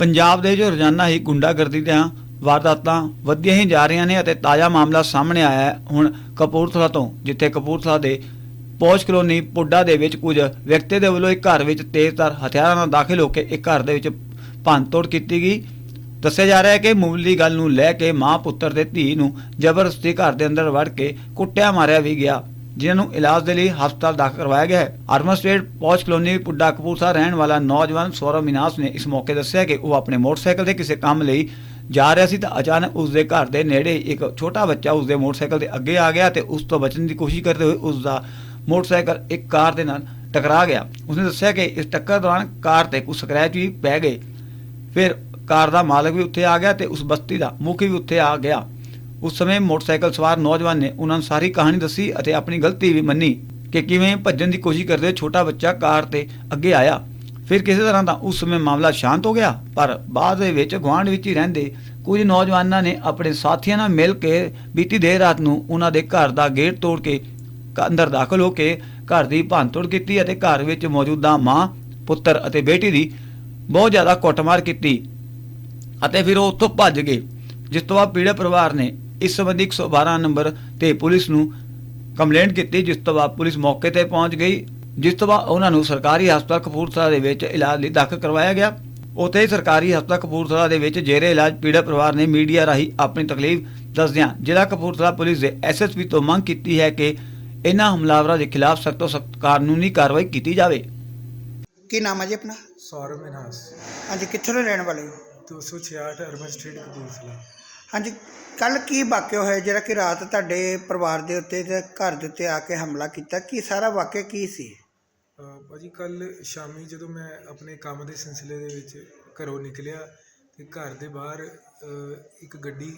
ਪੰਜਾਬ ਦੇ ਜੋ ਰੋਜ਼ਾਨਾ ਹੀ ਗੁੰਡਾਗਰਦੀ ਦੀਆਂ ਵਾਰਦਾਤਾਂ ਵਧੀਆਂ ਹੀ ਜਾ ਰਹੀਆਂ ਨੇ ਅਤੇ ਤਾਜ਼ਾ ਮਾਮਲਾ ਸਾਹਮਣੇ ਆਇਆ ਹੈ ਹੁਣ ਕਪੂਰਥਲਾ ਤੋਂ, ਜਿੱਥੇ ਕਪੂਰਥਲਾ ਦੇ ਪੋਸ਼ ਕਲੋਨੀ ਪੁੱਡਾ ਦੇ ਵਿੱਚ ਕੁਝ ਵਿਅਕਤੀ ਦੇ ਵੱਲੋਂ ਇੱਕ ਘਰ ਵਿੱਚ ਤੇਜ਼ਧਾਰ ਹਥਿਆਰਾਂ ਨਾਲ ਦਾਖਲ ਹੋ ਕੇ ਇੱਕ ਘਰ ਦੇ ਵਿੱਚ ਭੰਨਤੋੜ ਕੀਤੀ ਗਈ। ਦੱਸਿਆ ਜਾ ਰਿਹਾ ਹੈ ਕਿ ਮੁੱਢਲੀ ਗੱਲ ਨੂੰ ਲੈ ਕੇ ਮਾਂ ਪੁੱਤਰ ਦੇ ਧੀ ਨੂੰ ਜ਼ਬਰਦਸਤੀ ਘਰ ਦੇ ਅੰਦਰ ਵੜ ਕੇ ਕੁੱਟਿਆ ਮਾਰਿਆ ਵੀ ਗਿਆ। ਜਿਨ੍ਹਾਂ ਨੂੰ ਇਲਾਜ ਦੇ ਲਈ ਹਸਪਤਾਲ ਦਾਖਲ ਕਰਵਾਇਆ ਗਿਆ ਹੈ। Urban estate posh colony PUDA Kapurthala ਰਹਿਣ ਵਾਲਾ ਨੌਜਵਾਨ ਸੌਰਵ ਮਿਨਾਸ ਨੇ ਇਸ ਮੌਕੇ ਦੱਸਿਆ ਕਿ ਉਹ ਆਪਣੇ ਮੋਟਰਸਾਈਕਲ ਤੇ ਕਿਸੇ ਕੰਮ ਲਈ ਜਾ ਰਿਹਾ ਸੀ ਤਾਂ ਅਚਾਨਕ ਉਸ ਦੇ ਘਰ ਦੇ ਨੇੜੇ ਇੱਕ ਛੋਟਾ ਬੱਚਾ ਉਸ ਦੇ ਮੋਟਰਸਾਈਕਲ ਦੇ ਅੱਗੇ ਆ ਗਿਆ ਤੇ ਉਸ ਤੋਂ ਬਚਣ ਦੀ ਕੋਸ਼ਿਸ਼ ਕਰਦੇ ਹੋਏ ਉਸ ਦਾ ਮੋਟਰਸਾਈਕਲ ਇੱਕ ਕਾਰ ਦੇ ਨਾਲ ਟਕਰਾ ਗਿਆ। ਉਸਨੇ ਦੱਸਿਆ ਕਿ ਇਸ ਟੱਕਰ ਦੌਰਾਨ ਕਾਰ ਤੇ ਕੁਝ ਸਕ੍ਰੈਚ ਵੀ ਪੈ ਗਏ। ਫਿਰ ਕਾਰ ਦਾ ਮਾਲਕ ਵੀ ਉੱਥੇ ਆ ਗਿਆ ਤੇ ਉਸ ਬਸਤੀ ਦਾ ਮੁਖੀ ਵੀ ਉੱਥੇ ਆ ਗਿਆ। ਉਸ ਸਮੇਂ ਮੋਟਰਸਾਈਕਲ ਸਵਾਰ ਨੌਜਵਾਨ ਨੇ ਉਹਨਾਂ ਨੂੰ ਸਾਰੀ ਕਹਾਣੀ ਦੱਸੀ ਅਤੇ ਆਪਣੀ ਗਲਤੀ ਵੀ ਮੰਨੀ ਕਿ ਕਿਵੇਂ ਭੱਜਣ ਦੀ ਕੋਸ਼ਿਸ਼ ਕਰਦੇ ਛੋਟਾ ਬੱਚਾ ਕਾਰ ਤੇ ਅੱਗੇ ਆਇਆ। ਫਿਰ ਕਿਸੇ ਤਰ੍ਹਾਂ ਦਾ ਉਸ ਸਮੇਂ ਮਾਮਲਾ ਸ਼ਾਂਤ ਹੋ ਗਿਆ, ਪਰ ਬਾਅਦ ਦੇ ਵਿੱਚ ਗੁਆਂਢ ਵਿੱਚ ਹੀ ਰਹਿੰਦੇ ਕੁਝ ਨੌਜਵਾਨਾਂ ਨੇ ਆਪਣੇ ਸਾਥੀਆਂ ਨਾਲ ਮਿਲ ਕੇ ਬੀਤੀ ਦੇਰ ਰਾਤ ਨੂੰ ਉਹਨਾਂ ਦੇ ਘਰ ਦਾ ਗੇਟ ਤੋੜ ਕੇ ਅੰਦਰ ਦਾਖਲ ਹੋ ਕੇ ਘਰ ਦੀ ਭੰਨਤੋੜ ਕੀਤੀ ਅਤੇ ਘਰ ਵਿੱਚ ਮੌਜੂਦਾ ਮਾਂ, ਪੁੱਤਰ ਅਤੇ ਬੇਟੀ ਦੀ ਬਹੁਤ ਜ਼ਿਆਦਾ ਕੁੱਟਮਾਰ ਕੀਤੀ ਅਤੇ ਫਿਰ ਉਹ ਉੱਥੋਂ ਭੱਜ ਗਏ, ਜਿਸ ਤੋਂ ਬਾਅਦ ਪੀੜਤ ਪਰਿਵਾਰ ਨੇ ਇਸ ਸੰਬੰਧੀ 112 ਨੰਬਰ ਤੇ ਪੁਲਿਸ ਨੂੰ ਕੰਪਲੇਂਟ ਕੀਤੀ ਜਿਸ ਤੋਂ ਬਾਅਦ ਪੁਲਿਸ ਮੌਕੇ ਤੇ ਪਹੁੰਚ ਗਈ ਜਿਸ ਤੋਂ ਬਾਅਦ ਉਹਨਾਂ ਨੂੰ ਸਰਕਾਰੀ ਹਸਪਤਾਲ ਕਪੂਰਥਲਾ ਦੇ ਵਿੱਚ ਇਲਾਜ ਲਈ ਦਾਖਲ ਕਰਵਾਇਆ ਗਿਆ। ਉੱਥੇ ਹੀ ਸਰਕਾਰੀ ਹਸਪਤਾਲ ਕਪੂਰਥਲਾ ਦੇ ਵਿੱਚ ਜੇਰੇ ਇਲਾਜ ਪੀੜਤ ਪਰਿਵਾਰ ਨੇ ਮੀਡੀਆ ਰਾਹੀਂ ਆਪਣੀ ਤਕਲੀਫ ਦੱਸਦਿਆਂ ਜ਼ਿਲ੍ਹਾ ਕਪੂਰਥਲਾ ਪੁਲਿਸ ਦੇ ਐਸਐਸਪੀ ਤੋਂ ਮੰਗ ਕੀਤੀ ਹੈ ਕਿ ਇਹਨਾਂ ਹਮਲਾਵਰਾਂ ਦੇ ਖਿਲਾਫ ਸਖਤ ਤੋਂ ਸਖਤ ਕਾਨੂੰਨੀ ਕਾਰਵਾਈ ਕੀਤੀ ਜਾਵੇ। ਕੀ ਨਾਮ ਹੈ ਜੀ ਆਪਣਾ? ਸੌਰਵ ਮਿਨਹਾਸ ਹਾਂਜੀ ਕਿੱਥੋਂ ਦੇ ਰਹਿਣ ਵਾਲੇ ਹੋ? 266 ਅਰਬਨ ਸਟਰੀਟ ਕਪੂਰਥਲਾ। ਹਾਂਜੀ ਕੱਲ ਕੀ ਵਾਕਿਆ ਹੋਇਆ ਜਿਹੜਾ ਕਿ ਰਾਤ ਤੁਹਾਡੇ ਪਰਿਵਾਰ ਦੇ ਉੱਤੇ ਤੇ ਘਰ ਦੇ ਉੱਤੇ ਆ ਕੇ ਹਮਲਾ ਕੀਤਾ? ਕੀ ਸਾਰਾ ਵਾਕਿਆ ਕੀ ਸੀ? ਅਹ ਭਾਜੀ ਕੱਲ ਸ਼ਾਮੀ ਜਦੋਂ ਮੈਂ ਆਪਣੇ ਕੰਮ ਦੇ ਸਿਲਸਿਲੇ ਦੇ ਵਿੱਚ ਘਰੋਂ ਨਿਕਲਿਆ ਤੇ ਘਰ ਦੇ ਬਾਹਰ ਅਹ, ਇੱਕ ਗੱਡੀ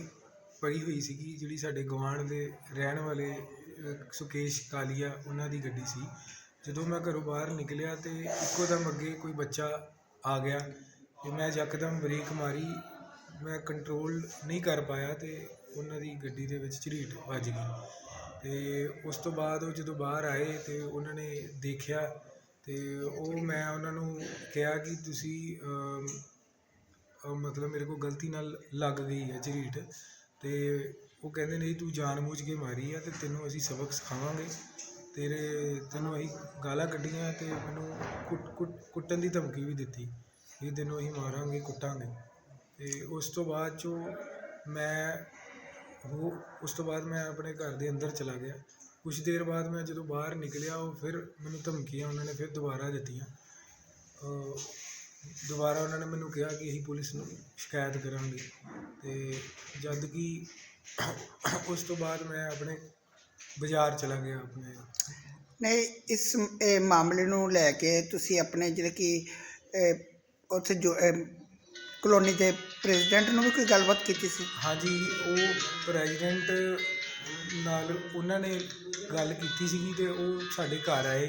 ਪਈ ਹੋਈ ਸੀਗੀ ਜਿਹੜੀ ਸਾਡੇ ਗਵਾਂਢ ਦੇ ਰਹਿਣ ਵਾਲੇ ਅਹ, ਸੁਕੇਸ਼ ਕਾਲੀਆ ਉਹਨਾਂ ਦੀ ਗੱਡੀ ਸੀ। ਜਦੋਂ ਮੈਂ ਘਰੋਂ ਬਾਹਰ ਨਿਕਲਿਆ ਤੇ ਇੱਕੋ ਦਮ ਅੱਗੇ ਕੋਈ ਬੱਚਾ ਆ ਗਿਆ ਤੇ ਮੈਂ ਯਕਦਮ ਬ੍ਰੇਕ ਮਾਰੀ ਮੈਂ ਕੰਟਰੋਲ ਨਹੀਂ ਕਰ ਪਾਇਆ ਅਤੇ ਉਹਨਾਂ ਦੀ ਗੱਡੀ ਦੇ ਵਿੱਚ ਝਰੀਟ ਵੱਜ ਗਈ। ਅਤੇ ਉਸ ਤੋਂ ਬਾਅਦ ਉਹ ਜਦੋਂ ਬਾਹਰ ਆਏ ਅਤੇ ਉਹਨਾਂ ਨੇ ਦੇਖਿਆ ਅਤੇ ਉਹ ਮੈਂ ਉਹਨਾਂ ਨੂੰ ਕਿਹਾ ਕਿ ਤੁਸੀਂ ਮਤਲਬ ਮੇਰੇ ਕੋਲ ਗਲਤੀ ਨਾਲ ਲੱਗ ਗਈ ਹੈ ਝਰੀਟ ਅਤੇ ਉਹ ਕਹਿੰਦੇ ਨਹੀਂ ਤੂੰ ਜਾਣਬੁੱਝ ਕੇ ਮਾਰੀ ਆ ਅਤੇ ਤੈਨੂੰ ਅਸੀਂ ਸਬਕ ਸਿਖਾਵਾਂਗੇ। ਤੇਰੇ, ਤੈਨੂੰ ਅਸੀਂ ਗਾਲਾਂ ਕੱਢੀਆਂ ਅਤੇ ਮੈਨੂੰ ਕੁੱਟ ਕੁੱਟ, ਕੁੱਟਣ ਦੀ ਧਮਕੀ ਵੀ ਦਿੱਤੀ ਕਿ ਤੈਨੂੰ ਅਸੀਂ ਮਾਰਾਂਗੇ, ਕੁੱਟਾਂਗੇ। ਅਤੇ ਉਸ ਤੋਂ ਬਾਅਦ ਚੋਂ ਮੈਂ ਹੋ, ਉਸ ਤੋਂ ਬਾਅਦ ਮੈਂ ਆਪਣੇ ਘਰ ਦੇ ਅੰਦਰ ਚਲਾ ਗਿਆ। ਕੁਛ ਦੇਰ ਬਾਅਦ ਮੈਂ ਜਦੋਂ ਬਾਹਰ ਨਿਕਲਿਆ, ਉਹ ਫਿਰ ਮੈਨੂੰ ਧਮਕੀਆਂ ਉਹਨਾਂ ਨੇ ਫਿਰ ਦੁਬਾਰਾ ਦਿੱਤੀਆਂ। ਦੁਬਾਰਾ ਉਹਨਾਂ ਨੇ ਮੈਨੂੰ ਕਿਹਾ ਕਿ ਅਸੀਂ ਪੁਲਿਸ ਨੂੰ ਸ਼ਿਕਾਇਤ ਕਰਾਂਗੇ। ਅਤੇ ਜਦ ਕਿ ਉਸ ਤੋਂ ਬਾਅਦ ਮੈਂ ਆਪਣੇ ਬਾਜ਼ਾਰ ਚਲਾ ਗਿਆ ਆਪਣੇ ਨਹੀਂ, ਇਸ ਇਹ ਮਾਮਲੇ ਨੂੰ ਲੈ ਕੇ ਤੁਸੀਂ ਆਪਣੇ ਜਿਹੜੇ ਕਿ ਉੱਥੇ ਜੋ ਕਲੋਨੀ ਦੇ ਪ੍ਰੈਜ਼ੀਡੈਂਟ ਨੂੰ ਵੀ ਕੋਈ ਗੱਲਬਾਤ ਕੀਤੀ ਸੀ? ਹਾਂਜੀ ਉਹ ਪ੍ਰੈਜ਼ੀਡੈਂਟ ਨਾਲ ਉਹਨਾਂ ਨੇ ਗੱਲ ਕੀਤੀ ਸੀਗੀ ਤੇ ਉਹ ਸਾਡੇ ਘਰ ਆਏ।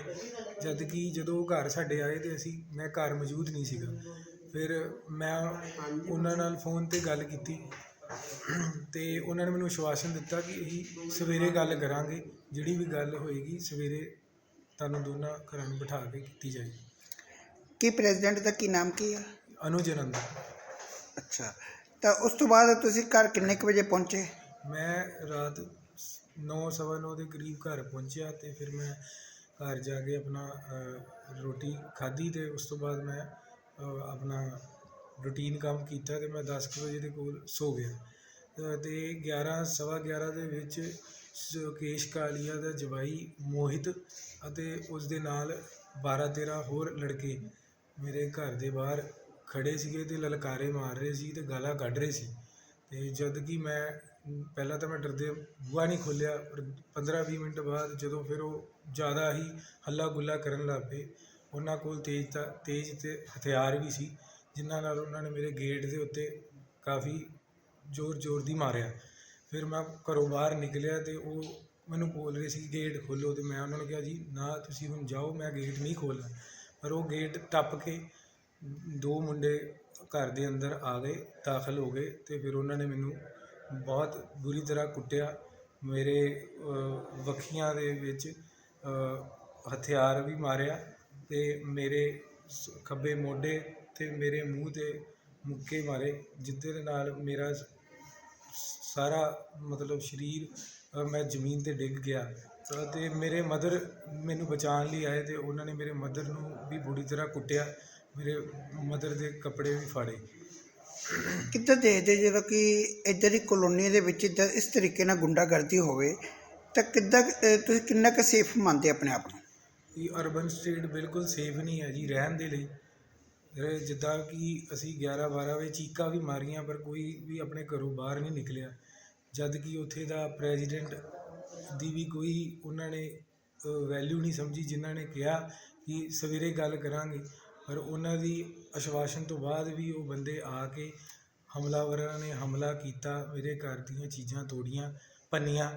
ਜਦ ਕਿ ਜਦੋਂ ਉਹ ਘਰ ਸਾਡੇ ਆਏ ਤੇ ਅਸੀਂ ਮੈਂ ਘਰ ਮੌਜੂਦ ਨਹੀਂ ਸੀਗਾ। ਫਿਰ ਮੈਂ ਉਹਨਾਂ ਨਾਲ ਫੋਨ ਤੇ ਗੱਲ ਕੀਤੀ ਤੇ ਉਹਨਾਂ ਨੇ ਮੈਨੂੰ ਆਸ਼ਵਾਸਨ ਦਿੱਤਾ ਕਿ ਅਸੀਂ ਸਵੇਰੇ ਗੱਲ ਕਰਾਂਗੇ ਜਿਹੜੀ ਵੀ ਗੱਲ ਹੋਏਗੀ ਸਵੇਰੇ ਤੁਹਾਨੂੰ ਦੋਨਾਂ ਘਰਾਂ ਨੂੰ ਬਿਠਾ ਕੇ ਕੀਤੀ ਜਾਏਗੀ। ਕੀ ਪ੍ਰੈਜ਼ੀਡੈਂਟ ਦਾ ਕੀ ਨਾਮ ਕੀ ਹੈ ਅਨੁਜ ਆਨੰਦ ਅੱਛਾ। ਤਾਂ ਉਸ ਤੋਂ ਬਾਅਦ ਤੁਸੀਂ ਘਰ ਕਿੰਨੇ ਕੁ ਵਜੇ ਪਹੁੰਚੇ? ਮੈਂ ਰਾਤ 9:30 ਦੇ ਕਰੀਬ ਘਰ ਪਹੁੰਚਿਆ ਤੇ ਫਿਰ ਮੈਂ ਘਰ ਜਾ ਕੇ ਆਪਣਾ ਅ, ਰੋਟੀ ਖਾਧੀ ਤੇ ਉਸ ਤੋਂ ਬਾਅਦ ਮੈਂ ਅ, ਆਪਣਾ ਰੂਟੀਨ ਕੰਮ ਕੀਤਾ ਤੇ ਮੈਂ 10 ਕੁ ਵਜੇ ਦੇ ਕੋਲ ਸੋ ਗਿਆ। ਅ, ਤੇ 11 ਸਵਾ 11 ਦੇ ਵਿੱਚ ਸੁਕੇਸ਼ ਕਾਲੀਆ ਦਾ ਜਵਾਈ ਮੋਹਿਤ ਅਤੇ ਉਸ ਦੇ ਨਾਲ 12 13 ਹੋਰ ਲੜਕੇ ਮੇਰੇ ਘਰ ਦੇ ਬਾਹਰ ਖੜੇ ਸੀਗੇ ਤੇ ਲਲਕਾਰੇ ਮਾਰ ਰਹੇ ਸੀ ਤੇ ਗਾਲਾਂ ਕੱਢ ਰਹੇ ਸੀ। ਤੇ ਜਦ ਕਿ ਮੈਂ, ਪਹਿਲਾਂ ਤਾਂ ਮੈਂ ਡਰਦੇ ਬੂਹਾ ਨਹੀਂ ਖੋਲ੍ਹਿਆ, ਪਰ 15-20 ਮਿੰਟ ਬਾਅਦ ਜਦੋਂ ਫਿਰ ਉਹ ਜ਼ਿਆਦਾ ਹੀ ਹੱਲਾ ਗੁੱਲਾ ਕਰਨ ਲੱਗ ਪਏ, ਉਹਨਾਂ ਕੋਲ ਤੇਜ਼ ਤਾਂ, ਤੇਜ਼ ਤੇ ਹਥਿਆਰ ਵੀ ਸੀ, ਜਿਨ੍ਹਾਂ ਨਾਲ ਉਹਨਾਂ ਨੇ ਮੇਰੇ ਗੇਟ ਦੇ ਉੱਤੇ ਕਾਫੀ ਜ਼ੋਰ ਜ਼ੋਰ ਦੀ ਮਾਰਿਆ। ਫਿਰ ਮੈਂ ਘਰੋਂ ਬਾਹਰ ਨਿਕਲਿਆ ਤੇ ਉਹ ਮੈਨੂੰ ਬੋਲ ਰਹੇ ਸੀ, ਗੇਟ ਖੋਲੋ ਤੇ ਮੈਂ ਉਹਨਾਂ ਨੂੰ ਕਿਹਾ, ਜੀ, ਨਾ, ਤੁਸੀਂ ਹੁਣ ਜਾਓ, ਮੈਂ ਗੇਟ ਨਹੀਂ ਖੋਲ੍ਹਣਾ। ਪਰ ਉਹ ਗੇਟ ਟੱਪ ਕੇ ਦੋ ਮੁੰਡੇ ਘਰ ਦੇ ਅੰਦਰ ਆ ਗਏ, ਦਾਖਲ ਹੋ ਗਏ ਅਤੇ ਫਿਰ ਉਹਨਾਂ ਨੇ ਮੈਨੂੰ ਬਹੁਤ ਬੁਰੀ ਤਰ੍ਹਾਂ ਕੁੱਟਿਆ। ਮੇਰੇ ਵੱਖੀਆਂ ਦੇ ਵਿੱਚ ਹਥਿਆਰ ਵੀ ਮਾਰਿਆ ਅਤੇ ਮੇਰੇ ਸ- ਖੱਬੇ ਮੋਢੇ ਤੇ ਮੇਰੇ ਮੂੰਹ ਤੇ ਮੁੱਕੇ ਮਾਰੇ ਜਿਹਦੇ ਨਾਲ ਮੇਰਾ ਸਾਰਾ ਮਤਲਬ ਸਰੀਰ ਮੈਂ ਜ਼ਮੀਨ ਤੇ ਡਿੱਗ ਗਿਆ। ਅਤੇ ਮੇਰੇ ਮਦਰ ਮੈਨੂੰ ਬਚਾਉਣ ਲਈ ਆਏ ਤੇ ਉਹਨਾਂ ਨੇ ਮੇਰੇ ਮਦਰ ਨੂੰ ਵੀ ਬੁਰੀ ਤਰ੍ਹਾਂ ਕੁੱਟਿਆ। ਮੇਰੇ ਮਦਰ ਦੇ ਕੱਪੜੇ ਵੀ ਫਾੜੇ। ਕਿੱਦਾਂ ਦੇਖਦੇ ਜਦੋਂ ਕਿ ਇੱਧਰ ਦੀ ਕਲੋਨੀ ਦੇ ਵਿੱਚ ਇੱਦਾਂ ਇਸ ਤਰੀਕੇ ਨਾਲ ਗੁੰਡਾਗਰਦੀ ਹੋਵੇ ਤਾਂ ਕਿੱਦਾਂ ਅਹ, ਤੁਸੀਂ ਕਿੰਨਾ ਕੁ ਸੇਫ ਮੰਨਦੇ ਆਪਣੇ ਆਪ ਨੂੰ? ਇਹ ਅਰਬਨ ਸਟੇਟ ਬਿਲਕੁਲ ਸੇਫ ਨਹੀਂ ਹੈ ਜੀ ਰਹਿਣ ਦੇ ਲਈ। ਇਹ ਜਿੱਦਾਂ ਕਿ ਅਸੀਂ 11 12 ਵਜੇ ਚੀਕਾਂ ਵੀ ਮਾਰੀਆਂ ਪਰ ਕੋਈ ਵੀ ਆਪਣੇ ਘਰੋਂ ਬਾਹਰ ਨਹੀਂ ਨਿਕਲਿਆ। ਜਦ ਕਿ ਉੱਥੇ ਦਾ ਪ੍ਰੈਜ਼ੀਡੈਂਟ ਦੀ ਵੀ ਕੋਈ ਉਹਨਾਂ ਨੇ ਵੈਲਿਊ ਨਹੀਂ ਸਮਝੀ ਜਿਨ੍ਹਾਂ ਨੇ ਕਿਹਾ ਕਿ ਸਵੇਰੇ ਗੱਲ ਕਰਾਂਗੇ। ਪਰ ਉਹਨਾਂ ਦੀ ਆਸ਼ਵਾਸਨ ਤੋਂ ਬਾਅਦ ਵੀ ਉਹ ਬੰਦੇ ਆ ਕੇ ਹਮਲਾਵਰਾਂ ਨੇ ਹਮਲਾ ਕੀਤਾ ਮੇਰੇ ਘਰ ਦੀਆਂ ਚੀਜ਼ਾਂ ਤੋੜੀਆਂ ਪੰਨੀਆਂ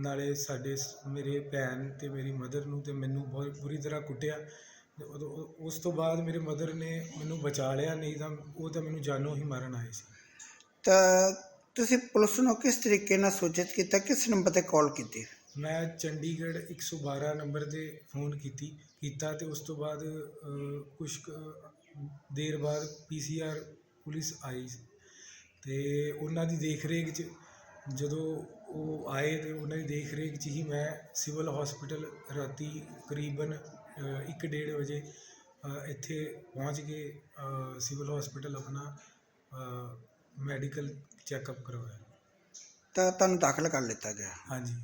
ਨਾਲੇ ਸਾਡੇ ਮੇਰੇ ਭੈਣ ਤੇ ਮੇਰੀ ਮਦਰ ਨੂੰ ਤੇ ਮੈਨੂੰ ਬਹੁਤ ਬੁਰੀ ਤਰ੍ਹਾਂ ਕੁੱਟਿਆ। ਉਸ ਤੋਂ ਬਾਅਦ ਮੇਰੇ ਮਦਰ ਨੇ ਮੈਨੂੰ ਬਚਾ ਲਿਆ ਨਹੀਂ ਤਾਂ ਉਹ ਤਾਂ ਮੈਨੂੰ ਜਾਨੋਂ ਹੀ ਮਾਰਨ ਆਏ ਸੀ। ਤਾਂ ਤੁਸੀਂ ਪੁਲਿਸ ਨੂੰ ਕਿਸ ਤਰੀਕੇ ਨਾਲ ਸੂਚਿਤ ਕੀਤਾ? ਕਿਸ ਨੰਬਰ ਤੇ ਕਾਲ ਕੀਤੀ? ਮੈਂ ਚੰਡੀਗੜ੍ਹ 112 ਨੰਬਰ ਤੇ ਫੋਨ ਕੀਤੀ। ਕੀਤਾ ਤੇ ਉਸ ਤੋਂ ਬਾਅਦ ਕੁਝ ਦੇਰ ਬਾਅਦ ਪੀਸੀਆਰ ਪੁਲਿਸ ਆਈ ਤੇ ਉਹਨਾਂ ਦੀ ਦੇਖ ਰੇਖ 'ਚ ਜਦੋਂ ਉਹ ਆਏ ਤੇ ਉਹਨਾਂ ਦੀ ਦੇਖ ਰੇਖ 'ਚ ਹੀ ਮੈਂ ਸਿਵਲ ਹਸਪੀਟਲ ਰਾਤੀ ਕਰੀਬਨ 1:30 ਵਜੇ ਅ, ਇੱਥੇ ਪਹੁੰਚ ਕੇ ਸਿਵਲ ਹਸਪੀਟਲ ਆਪਣਾ ਮੈਡੀਕਲ ਚੈੱਕਅਪ ਕਰਵਾਇਆ। ਤਾਂ ਤੁਹਾਨੂੰ ਦਾਖਲ ਕਰ ਲਿੱਤਾ ਗਿਆ। ਹਾਂਜੀ।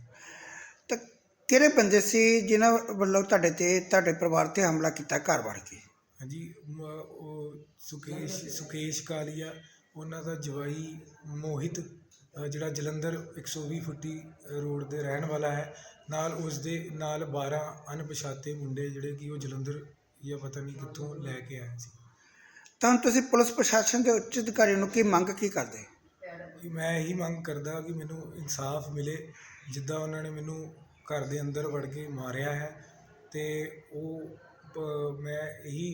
ਕਿਹੜੇ ਬੰਦੇ ਸੀ ਜਿਨ੍ਹਾਂ ਵੱਲੋਂ ਤੁਹਾਡੇ ਤੇ ਤੁਹਾਡੇ ਪਰਿਵਾਰ ਤੇ ਹਮਲਾ ਕੀਤਾ ਘਰ ਵੜ ਕੇ? ਹਾਂਜੀ ਮ- ਉਹ ਸੁਕੇਸ਼ ਸੁਕੇਸ਼ ਕਾਲੀਆ ਉਹਨਾਂ ਦਾ ਜਵਾਈ ਮੋਹਿਤ ਅ, ਜਿਹੜਾ ਜਲੰਧਰ 120 ਫੁੱਟੀ ਰੋਡ ਦੇ ਰਹਿਣ ਵਾਲਾ ਹੈ। ਨਾਲ ਉਸ ਦੇ ਨਾਲ 12 ਅਣਪਛਾਤੇ ਮੁੰਡੇ ਜਿਹੜੇ ਕਿ ਉਹ ਜਲੰਧਰ ਜਾਂ ਪਤਾ ਨਹੀਂ ਕਿੱਥੋਂ ਲੈ ਕੇ ਆਏ ਸੀ। ਤਾਂ ਤੁਸੀਂ ਪੁਲਿਸ ਪ੍ਰਸ਼ਾਸਨ ਦੇ ਉੱਚ ਅਧਿਕਾਰੀ ਨੂੰ ਕੀ ਮੰਗ ਕੀ ਕਰਦੇ? ਕਿ ਮੈਂ ਇਹੀ ਮੰਗ ਕਰਦਾ ਕਿ ਮੈਨੂੰ ਇਨਸਾਫ ਮਿਲੇ ਜਿੱਦਾਂ ਉਹਨਾਂ ਨੇ ਮੈਨੂੰ ਘਰ ਦੇ ਅੰਦਰ ਵੜ ਕੇ ਮਾਰਿਆ ਹੈ ਤੇ ਉਹ ਮੈਂ ਇਹੀ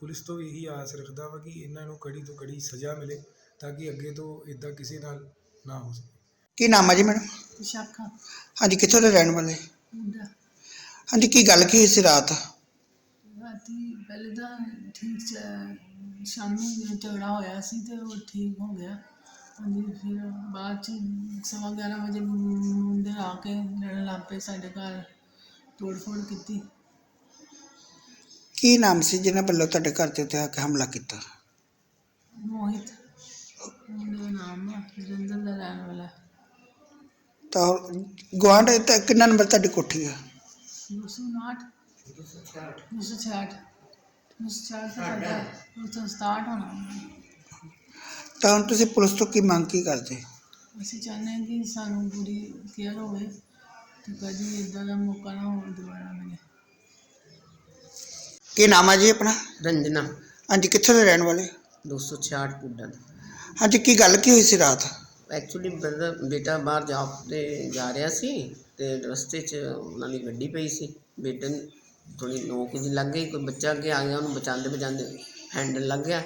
ਪੁਲਿਸ ਤੋਂ ਵੀ ਇਹੀ ਆਸ ਰੱਖਦਾ ਹਾਂ ਕਿ ਇਹਨਾਂ ਨੂੰ ਕੜੀ ਤੋਂ ਕੜੀ ਸਜ਼ਾ ਮਿਲੇ ਤਾਂ ਕਿ ਅੱਗੇ ਤੋਂ ਇਦਾਂ ਕਿਸੇ ਨਾਲ ਨਾ ਹੋ ਸਕੇ। ਕੀ ਨਾਮ ਹੈ ਜੀ ਮੈਡਮ ਵਿਸ਼ਾਖਾ। ਹਾਂਜੀ ਕਿੱਥੋਂ ਦੇ ਰਹਿਣ ਵਾਲੇ? ਮੁੰਡਾ। ਹਾਂਜੀ ਕੀ ਗੱਲ ਕੀ ਸੀ ਰਾਤ? ਰਾਤੀ ਪਹਿਲੇ ਤਾਂ ਠੀਕ ਚ ਸ਼ਾਮੀ ਝਗੜਾ ਹੋਇਆ ਸੀ ਤੇ ਉਹ ਠੀਕ ਹੋ ਗਿਆ। ਹਾਂਜੀ ਫਿਰ ਬਾਅਦ ਚ ਸਵਾ ਗਿਆਰਾਂ ਵਜੇ ਮੁੰਡੇ ਆ ਕੇ ਲੜਨ ਲੱਗ ਪਏ ਸਾਡੇ ਘਰ। ਤੋੜ ਫੋੜ ਕੀਤੀ। ਕੀ ਨਾਮ ਸੀ ਜਿਹਨਾਂ ਵੱਲੋਂ ਤੁਹਾਡੇ ਘਰ ਤੇ ਉੱਤੇ ਆ ਕੇ ਹਮਲਾ ਕੀਤਾ? ਮੋਹਿਤ। ਮੁੰਡੇ ਦਾ ਨਾਮ ਆ ਜਲੰਧਰ ਦਾ ਰਹਿਣ ਵਾਲਾ। ਤਾਂ ਗਵਾਂਢ ਤੇ ਕਿੰਨਾ ਨੰਬਰ ਤੁਹਾਡੀ ਕੋਠੀ ਆ? 259 266 266 ਸਾਡਾ। 267 ਹੋਣਾ। ਤਾਂ ਹੁਣ ਤੁਸੀਂ ਪੁਲਿਸ ਤੋਂ ਕੀ ਮੰਗ ਕੀ ਕਰਦੇ? ਅਸੀਂ ਚਾਹੁੰਦੇ ਹਾਂ ਕਿ ਸਾਨੂੰ ਪੂਰੀ ਕੇਅਰ ਹੋਵੇ ਤੇ ਕਦੀ ਇਦਾਂ ਦਾ ਮੌਕਾ ਨਾ ਹੋਵੇ ਦੁਬਾਰਾ ਮਿਲੇ। ਕੀ ਨਾਮ ਹੈ ਜੀ ਆਪਣਾ? ਰੰਜਨਾ। ਹਾਂਜੀ ਕਿੱਥੋਂ ਦੇ ਰਹਿਣ ਵਾਲੇ? 266 ਪੁੱਡਨ ਹਾਂਜੀ ਕੀ ਗੱਲ ਕੀ ਹੋਈ ਸੀ ਰਾਤ? ਐਕਚੁਅਲੀ ਬ੍ਰਦਰ ਬੇਟਾ ਬਾਹਰ ਜੌਬ ਤੇ ਜਾ ਰਿਹਾ ਸੀ ਤੇ ਰਸਤੇ 'ਚ ਉਹਨਾਂ ਦੀ ਗੱਡੀ ਪਈ ਸੀ। ਬੇਟੇ ਨੂੰ ਥੋੜੀ ਨੋਕ ਜਿਹੀ ਲੱਗ ਗਈ ਕੋਈ ਬੱਚਾ ਅੱਗੇ ਆ ਗਿਆ ਉਹਨੂੰ ਬਚਾਉਂਦੇ ਬਚਾਉਂਦੇ ਹੈਂਡਲ ਲੱਗ ਗਿਆ।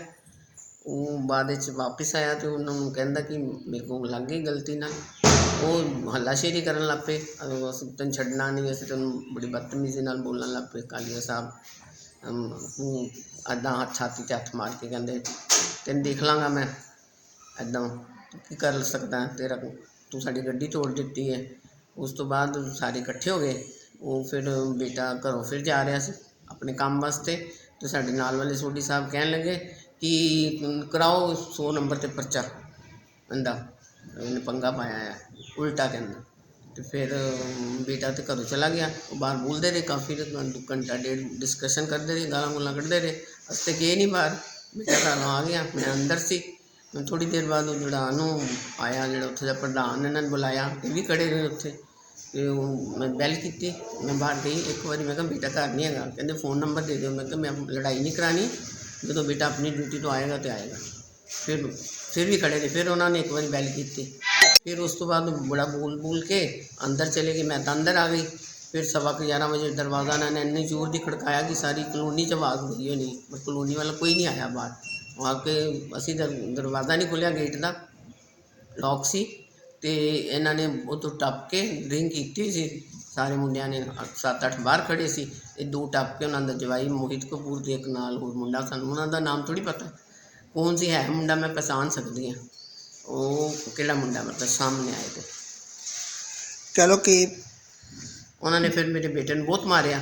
ਉਹ ਬਾਅਦ ਵਿੱਚ ਵਾਪਸ ਆਇਆ ਅਤੇ ਉਹਨਾਂ ਨੂੰ ਕਹਿੰਦਾ ਕਿ ਮੇਰੇ ਕੋਲ ਲੱਗ ਗਈ ਗਲਤੀ ਨਾਲ। ਉਹ ਹੱਲਾਸ਼ੇਰੀ ਕਰਨ ਲੱਗ ਪਏ। ਅਸੀਂ ਤੈਨੂੰ ਛੱਡਣਾ ਨਹੀਂ ਅਸੀਂ ਤੈਨੂੰ ਬੜੀ ਬਦਤਮੀਜ਼ੀ ਨਾਲ ਬੋਲਣ ਲੱਗ ਪਏ। ਕਾਲੀਆ ਸਾਹਿਬ ਅਮ, ਉਹ ਹੱਥ ਛਾਤੀ 'ਤੇ ਹੱਥ ਮਾਰ ਕੇ ਕਹਿੰਦੇ ਤੈਨੂੰ ਦੇਖ ਲਾਂਗਾ ਮੈਂ। ਐਦਾਂ ਕੀ ਕਰ ਸਕਦਾ ਤੇਰਾ? ਤੂੰ ਸਾਡੀ ਗੱਡੀ ਤੋੜ ਦਿੱਤੀ ਹੈ। ਉਸ ਤੋਂ ਬਾਅਦ ਸਾਰੇ ਇਕੱਠੇ ਹੋ ਗਏ। ਉਹ ਫਿਰ ਬੇਟਾ ਘਰੋਂ ਫਿਰ ਜਾ ਰਿਹਾ ਸੀ। ਆਪਣੇ ਕੰਮ ਵਾਸਤੇ ਤੇ ਸਾਡੇ ਨਾਲ ਵਾਲੇ ਸੋਢੀ ਸਾਹਿਬ ਕਹਿਣ ਲੱਗੇ ਕਿ ਕਰਾਓ 100 ਨੰਬਰ ਤੇ ਪਰਚਾ ਕਹਿੰਦਾ ਇਹਨੇ ਪੰਗਾ ਪਾਇਆ ਆ, ਉਲਟਾ ਕਹਿੰਦਾ। ਤੇ ਫਿਰ ਬੇਟਾ ਤੇ ਘਰੋਂ ਚਲਾ ਗਿਆ, ਉਹ ਬਾਹਰ ਬੋਲਦੇ ਰਹੇ ਕਾਫੀ ਘੰਟਾ ਡੇਢ ਡਿਸਕਸ਼ਨ ਕਰਦੇ ਰਹੇ, ਗਾਲਾਂ ਗੁਲਾਂ ਕੱਢਦੇ ਰਹੇ। ਅਸੀਂ ਗਏ ਨਹੀਂ ਬਾਹਰ। ਬੇਟਾ ਘਰੋਂ ਆ ਗਿਆ, ਮੈਂ ਅੰਦਰ ਸੀ। ਮੈਂ ਥੋੜੀ ਦੇਰ ਬਾਅਦ ਉਹ ਜਿਹੜਾ ਨੂੰ ਆਇਆ, ਜਿਹੜਾ ਉੱਥੇ ਦਾ ਪ੍ਰਧਾਨ ਇਹਨਾਂ ਨੇ ਬੁਲਾਇਆ ਇਹ ਵੀ ਖੜੇ ਰਹੇ ਉੱਥੇ। ਤੇ ਉਹ ਮੈਂ ਬੈਲ ਕੀਤੀ, ਮੈਂ ਬਾਹਰ ਗਈ, ਇੱਕ ਵਾਰੀ ਮੈਂ ਕਿਹਾ, ਬੇਟਾ ਘਰ ਨਹੀਂ ਹੈਗਾ। ਕਹਿੰਦੇ, ਫੋਨ ਨੰਬਰ ਦੇ ਦਿਓ। ਮੈਂ ਕਿਹਾ, ਮੈਂ ਲੜਾਈ ਨਹੀਂ ਕਰਾਣੀ ਜਦੋਂ ਬੇਟਾ ਆਪਣੀ ਡਿਊਟੀ ਤੋਂ ਆਏਗਾ ਤੇ ਆਏਗਾ। ਫਿਰ ਫਿਰ ਵੀ ਖੜੇ ਨੇ, ਫਿਰ ਉਹਨਾਂ ਨੇ ਇੱਕ ਵਾਰੀ ਬੈਲ ਕੀਤੀ। ਫਿਰ ਉਸ ਤੋਂ ਬਾਅਦ ਬੜਾ ਬੋਲ ਬੋਲ ਕੇ ਅੰਦਰ ਚਲੇ ਗਏ। ਮੈਂ ਤਾਂ ਅੰਦਰ ਆ ਗਈ। ਫਿਰ ਸਵਾ ਕੁ ਗਿਆਰਾਂ ਵਜੇ ਦਰਵਾਜ਼ਾ ਇਹਨਾਂ ਨੇ ਇੰਨੀ ਜ਼ੋਰ ਦੀ ਖੜਕਾਇਆ ਕਿ ਸਾਰੀ ਕਲੋਨੀ 'ਚ ਆਵਾਜ਼ ਗਈ ਹੋਣੀ। ਪਰ ਕਲੋਨੀ ਵਾਲਾ ਕੋਈ ਨਹੀਂ ਆਇਆ ਬਾਹਰ। ਆ ਕੇ ਅਸੀਂ ਦਰ- ਦਰਵਾਜ਼ਾ ਨਹੀਂ ਖੋਲ੍ਹਿਆ ਗੇਟ ਦਾ। ਲੌਕ ਸੀ ਤੇ ਇਹਨਾਂ ਨੇ ਉਹ ਤੋਂ ਟੱਪ ਕੇ ਡਰਿੰਕ ਕੀਤੀ ਸੀ। ਸਾਰੇ ਮੁੰਡਿਆਂ ਨੇ ਸੱਤ ਅੱਠ ਬਾਹਰ ਖੜੇ ਸੀ ਇਹ ਦੋ ਟੱਪ ਕੇ ਉਹਨਾਂ ਦਾ ਜਵਾਈ ਮੋਹਿਤ ਕਪੂਰ ਤੇ ਇੱਕ ਨਾਲ ਹੋਰ ਮੁੰਡਾ ਸਾਨੂੰ। ਉਹਨਾਂ ਦਾ ਨਾਮ ਥੋੜੀ ਪਤਾ। ਕੌਣ ਸੀ? ਹੈ ਮੁੰਡਾ ਮੈਂ ਪਛਾਣ ਸਕਦੀ ਹਾਂ। ਉਹ ਕਿਹੜਾ ਮੁੰਡਾ ਮਤਲਬ ਸਾਹਮਣੇ ਆਏ ਤੇ। ਚਲੋ ਕਿ ਉਹਨਾਂ ਨੇ ਫਿਰ ਮੇਰੇ ਬੇਟੇ ਨੂੰ ਬਹੁਤ ਮਾਰਿਆ।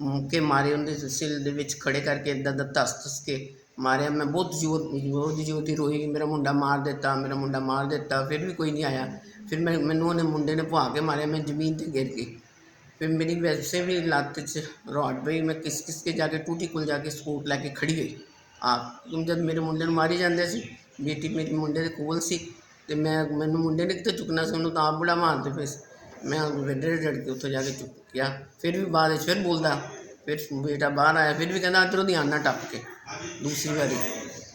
ਮੁੱਕੇ ਮਾਰੇ ਉਹਦੇ ਸਿਲ ਦੇ ਵਿੱਚ ਖੜੇ ਕਰਕੇ ਇਦਾਂ ਦਾ ਧੱਸ ਧੱਸ ਕੇ ਮਾਰਿਆ, ਮੈਂ ਬਹੁਤ ਜ਼ੋਰ ਜ਼ੋਰ ਦੀ ਜੋਤੀ ਰੋਈ ਮੇਰਾ ਮੁੰਡਾ ਮਾਰ ਦਿੱਤਾ, ਮੇਰਾ ਮੁੰਡਾ ਮਾਰ ਦਿੱਤਾ, ਫਿਰ ਵੀ ਕੋਈ ਨਹੀਂ ਆਇਆ। ਫਿਰ ਮੈਂ, ਮੈਨੂੰ ਉਹਨੇ ਮੁੰਡੇ ਨੇ ਭੁਆ ਕੇ ਮਾਰਿਆ, ਮੈਂ ਜ਼ਮੀਨ ਤੇ ਗਿਰ ਗਈ। ਫਿਰ ਮੇਰੀ ਵੈਸੇ ਵੀ ਲੱਤ 'ਚ ਰੋਡ ਪਈ, ਮੈਂ ਕਿਸ ਕਿਸ ਕੇ ਜਾ ਕੇ, ਟੂਟੀ ਕੋਲ ਜਾ ਕੇ ਸਕੂਟ ਲੈ ਕੇ ਖੜੀ ਗਈ ਆ ਜਦ ਮੇਰੇ ਮੁੰਡੇ ਨੂੰ ਮਾਰੀ ਜਾਂਦੇ ਸੀ, ਬੇਟੀ ਮੇਰੇ ਮੁੰਡੇ ਦੇ ਕੋਲ ਸੀ, ਤੇ ਮੈਂ, ਮੈਨੂੰ ਮੁੰਡੇ ਨੇ ਕਿਤੇ ਚੁੱਕਣਾ ਸੀ, ਉਹਨੂੰ ਤਾਂ ਆਪ ਬੜਾ ਮਾਰਦੇ ਪਏ ਸੀ। ਮੈਂ ਵੱਡੇ ਜੜ ਕੇ ਉੱਥੋਂ ਜਾ ਕੇ ਚੁੱਕ ਗਿਆ ਫਿਰ ਵੀ ਬਾਅਦ ਵਿੱਚ ਫਿਰ ਬੋਲਦਾ ਫਿਰ ਬੇਟਾ ਬਾਹਰ ਆਇਆ ਫਿਰ ਵੀ ਕਹਿੰਦਾ ਅੰਦਰੋਂ ਦੀ ਆਨਾ ਟੱਪ ਕੇ ਦੂਸਰੀ ਵਾਰੀ।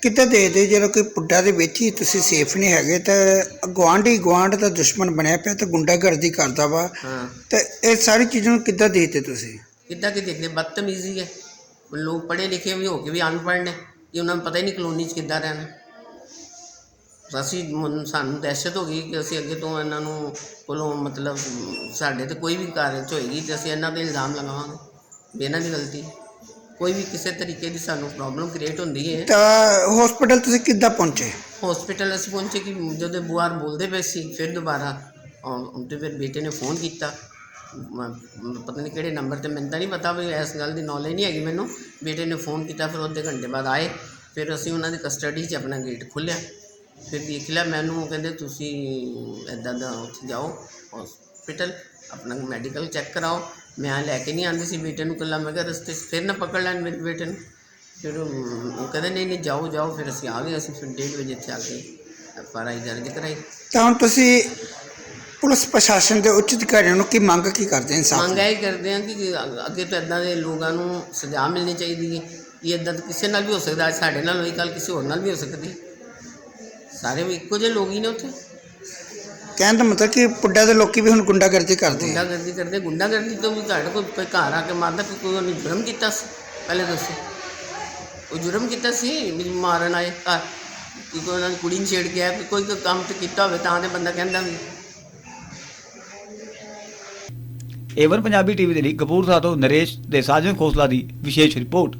ਕਿਤੇ ਦੇਖਦੇ ਜਦੋਂ ਕੋਈ ਪੁੱਡਾ ਦੇ ਵਿੱਚ ਹੀ ਤੁਸੀਂ ਸੇਫ ਨਹੀਂ ਹੈਗੇ ਤਾਂ ਗੁਆਂਢੀ ਗੁਆਂਢ ਦਾ ਦੁਸ਼ਮਣ ਬਣਿਆ ਪਿਆ ਤੇ ਗੁੰਡਾਗਰਦੀ ਕਰਦਾ ਵਾ। ਹਾਂ। ਤੇ ਇਹ ਸਾਰੀ ਚੀਜ਼ਾਂ ਨੂੰ ਕਿੱਦਾਂ ਦੇਖਦੇ ਤੁਸੀਂ? ਕਿੱਦਾਂ ਕਿ ਦੇਖਦੇ? ਬਦਤਮੀਜ਼ੀ ਹੈ। ਲੋਕ ਪੜ੍ਹੇ ਲਿਖੇ ਵੀ ਹੋ ਕੇ ਵੀ ਅਨਪੜ੍ਹ ਨੇ ਕਿ ਉਹਨਾਂ ਨੂੰ ਪਤਾ ਹੀ ਨਹੀਂ ਕਲੋਨੀ 'ਚ ਕਿੱਦਾਂ ਰਹਿਣਾ। ਅਸੀਂ ਸਾਨੂੰ ਦਹਿਸ਼ਤ ਹੋ ਗਈ ਕਿ ਅਸੀਂ ਅੱਗੇ ਤੋਂ ਇਹਨਾਂ ਨੂੰ ਕੋਲੋਂ ਮਤਲਬ ਸਾਡੇ ਤੇ ਕੋਈ ਵੀ ਕਾਰਜ ਹੋਏਗੀ ਤੇ ਅਸੀਂ ਇਹਨਾਂ ਤੇ ਇਲਜ਼ਾਮ ਲਗਾਵਾਂਗੇ। ਇਹਨਾਂ ਦੀ ਗਲਤੀ ਕੋਈ ਵੀ ਕਿਸੇ ਤਰੀਕੇ ਦੀ ਸਾਨੂੰ ਪ੍ਰੋਬਲਮ ਕ੍ਰੀਏਟ ਹੁੰਦੀ ਹੈ। ਤਾਂ ਹਸਪੀਟਲ ਤੁਸੀਂ ਕਿੱਦਾਂ ਪਹੁੰਚੇ? ਹਸਪੀਟਲ ਅਸੀਂ ਪਹੁੰਚੇ ਕਿ ਜਦੋਂ ਬੁਆਰ ਬੋਲਦੇ ਪਏ ਸੀ ਫਿਰ ਦੁਬਾਰਾ ਤੇ ਫਿਰ ਬੇਟੇ ਨੇ ਫੋਨ ਕੀਤਾ। ਪਤਾ ਨਹੀਂ ਕਿਹੜੇ ਨੰਬਰ ਤੇ ਮੈਨੂੰ ਤਾਂ ਨਹੀਂ ਪਤਾ ਵੀ ਇਸ ਗੱਲ ਦੀ ਨੌਲੇਜ ਨਹੀਂ ਹੈਗੀ ਮੈਨੂੰ। ਬੇਟੇ ਨੇ ਫੋਨ ਕੀਤਾ ਫਿਰ ਅੱਧੇ ਘੰਟੇ ਬਾਅਦ ਆਏ। ਫਿਰ ਅਸੀਂ ਉਹਨਾਂ ਦੀ ਕਸਟਡੀ 'ਚ ਆਪਣਾ ਗੇਟ ਖੋਲ੍ਹਿਆ। ਫਿਰ ਦੇਖ ਲਿਆ ਮੈਨੂੰ ਉਹ ਕਹਿੰਦੇ ਤੁਸੀਂ ਇੱਦਾਂ ਦਾ ਉੱਥੇ ਜਾਓ ਹਸਪੀਟਲ ਆਪਣਾ ਮੈਡੀਕਲ ਚੈੱਕ ਕਰਾਓ। ਮੈਂ ਲੈ ਕੇ ਨਹੀਂ ਆਂਦੀ ਸੀ ਬੇਟੇ ਨੂੰ ਇਕੱਲਾ ਮੈਂ ਕਿਹਾ ਰਸਤੇ 'ਚ ਫਿਰ ਨਾ ਪਕੜ ਲੈਣ ਮੇਰੇ ਬੇਟੇ ਨੂੰ। ਫਿਰ ਉਹ ਉਹ ਕਹਿੰਦੇ ਨਹੀਂ ਨਹੀਂ ਜਾਓ ਜਾਓ ਫਿਰ ਅਸੀਂ ਆ ਗਏ ਅਸੀਂ ਫਿਰ ਡੇਢ ਵਜੇ ਇੱਥੇ ਆ ਆਰ ਆਈ ਦਰਜ ਕਰਾਈ। ਤਾਂ ਹੁਣ ਤੁਸੀਂ ਪੁਲਿਸ ਪ੍ਰਸ਼ਾਸਨ ਦੇ ਉੱਚ ਅਧਿਕਾਰੀਆਂ ਨੂੰ ਕੀ ਮੰਗ ਕੀ ਕਰਦੇ ਇਨਸਾਫ ਮੰਗ ਇਹ ਕਰਦੇ ਹਾਂ ਕਿ ਅੱਗੇ ਤੋਂ ਇਦਾਂ ਦੇ ਲੋਕਾਂ ਨੂੰ ਸਜ਼ਾ ਮਿਲਣੀ ਚਾਹੀਦੀ ਹੈ। ਇਹ ਇਦਾਂ ਕਿਸੇ ਨਾਲ ਵੀ ਹੋ ਸਕਦਾ ਅੱਜ ਸਾਡੇ ਨਾਲ ਹੋਈ ਕੱਲ ਕਿਸੇ ਹੋਰ ਨਾਲ ਵੀ ਹੋ ਸਕਦੀ। ਸਾਰੇ ਵੀ ਇੱਕੋ ਜਿਹੇ ਲੋਕ ਹੀ ਨੇ ਉੱਥੇ। ਕਹਿਣ ਦਾ ਮਤਲਬ ਕਿ ਪੁੱਡਾ ਦੇ ਲੋਕੀ ਵੀ ਹੁਣ ਗੁੰਡਾਗਰਦੀ ਕਰਦੇ ਆ। ਗੁੰਡਾਗਰਦੀ ਕਰਦੇ ਗੁੰਡਾਗਰਦੀ ਤੋਂ ਵੀ ਤੁਹਾਡੇ ਕੋਲ ਕੋਈ ਘਰ ਆ ਕੇ ਮਾਰਦਾ ਕਿ ਕੋਈ ਉਹਨੇ ਜੁਰਮ ਕੀਤਾ ਸੀ? ਪਹਿਲੇ ਦੱਸੋ। ਉਹ ਜੁਰਮ ਕੀਤਾ ਸੀ ਵੀ ਮਾਰਨ ਆਏ ਘਰ। ਕਿ ਕੋਈ ਉਹਨਾਂ ਦੀ ਕੁੜੀ ਨੂੰ ਛੇੜ ਕਿ ਕੋਈ ਕੋਈ ਕੰਮ ਤੇ ਕੀਤਾ ਹੋਵੇ ਤਾਂ ਤੇ ਬੰਦਾ ਕਹਿੰਦਾ ਵੀ। ਏਵਨ ਪੰਜਾਬੀ ਟੀਵੀ ਦੇ ਲਈ ਕਪੂਰਥਲਾ ਤੋਂ ਨਰੇਸ਼ ਦੇ ਸਾਜਨ ਖੋਸਲਾ ਦੀ ਵਿਸ਼ੇਸ਼ ਰਿਪੋਰਟ।